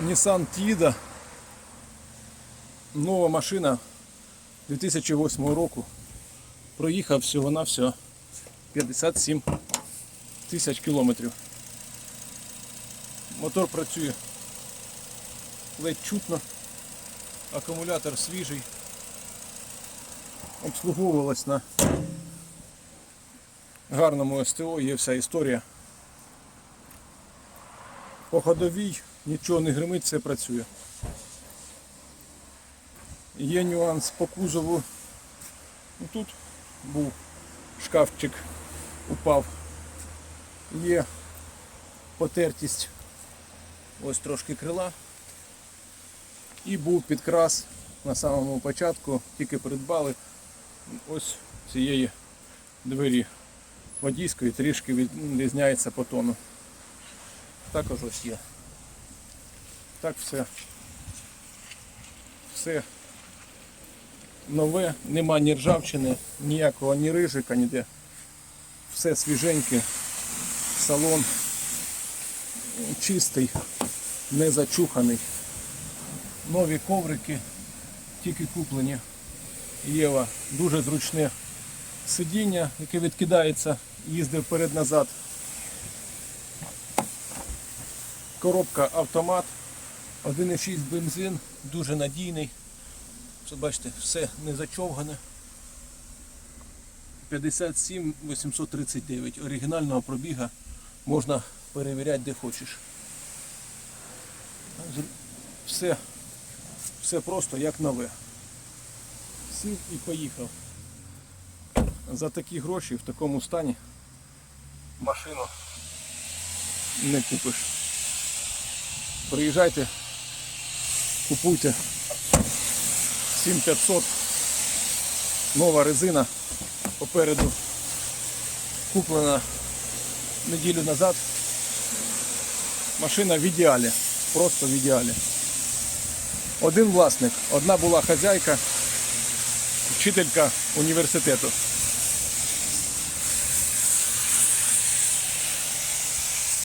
Nissan Tiida. Нова машина 2008 року. Проїхав всього-навсього 57 тисяч кілометрів. Мотор працює ледь чутно, акумулятор свіжий, обслуговувалась на гарному СТО, є вся історія. По ходовій нічого не гримить, все працює. Є нюанс по кузову. Ну, Тут був шкафчик, упав. Є потертість ось трошки крила. І був підкрас на самому початку, тільки придбали ось цієї двері водійської трішки відрізняється по тону. Також ось є. Так все. Все нове, нема ні ржавчини, ніякого ні рижика, ніде. Все свіженьке, салон чистий, не зачуханий. Нові коврики, тільки куплені. Єва дуже зручне сидіння, яке відкидається, їздив вперед-назад. Коробка автомат, 1,6 бензин, дуже надійний. Це бачите, все не зачовгане. 57 839 оригінального пробіга можна перевіряти де хочеш. Все, все просто як нове. Сів і поїхав. За такі гроші в такому стані машину не купиш. Приїжджайте, купуйте 7500 нова резина попереду куплена неділю назад. Машина в ідеалі, просто в ідеалі. Один власник, одна була хазяйка, вчителька університету.